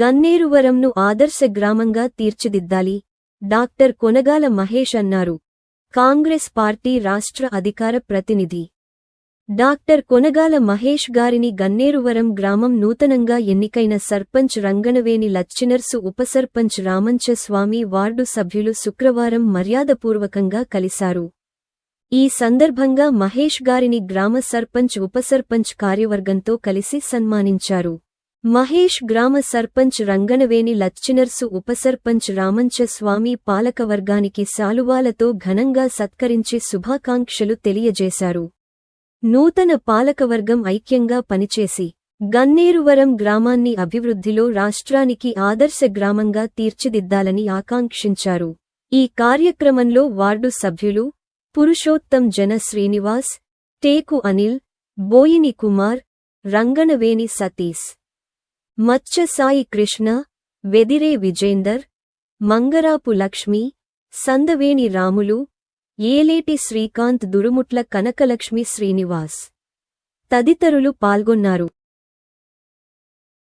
గన్నేరువరంను ఆదర్శ గ్రామంగా తీర్చిదిద్దాలి. డాక్టర్ కొనగాల మహేష్ అన్నారు. కాంగ్రెస్ పార్టీ రాష్ట్ర అధికార ప్రతినిధి. డాక్టర్ కొనగాల మహేష్ గారిని గన్నేరువరం గ్రామం నూతనంగా ఎన్నికైన సర్పంచ్ రంగనవేని లచ్చినర్సు ఉపసర్పంచ్ రామంచ స్వామి వార్డు సభ్యులు శుక్రవారం మర్యాదపూర్వకంగా కలిశారు. ఈ సందర్భంగా మహేష్ గారిని గ్రామ సర్పంచ్ ఉపసర్పంచ్ కార్యవర్గంతో కలిసి సన్మానించారు. మహేష్ గ్రామ సర్పంచ్ రంగనవేని లచ్చినర్సు ఉపసర్పంచ్ రామంచ స్వామి పాలకవర్గానికి శాలువాలతో ఘనంగా సత్కరించి శుభాకాంక్షలు తెలియజేశారు. నూతన పాలకవర్గం ఐక్యంగా పనిచేసి గన్నేరువరం గ్రామాన్ని అభివృద్ధిలో రాష్ట్రానికి ఆదర్శ గ్రామంగా తీర్చిదిద్దాలని ఆకాంక్షించారు. ఈ కార్యక్రమంలో వార్డు సభ్యులు పురుషోత్తం జన శ్రీనివాస్ టేకు అనిల్ బోయిని కుమార్ రంగనవేని సతీష్. మత్స్య సాయి కృష్ణ వెదిరే విజేందర్ మంగరాపు లక్ష్మి సందవేణి రాములు ఏలేటి శ్రీకాంత్ దురుముట్ల కనకలక్ష్మి శ్రీనివాస్ తదితరులు పాల్గొన్నారు.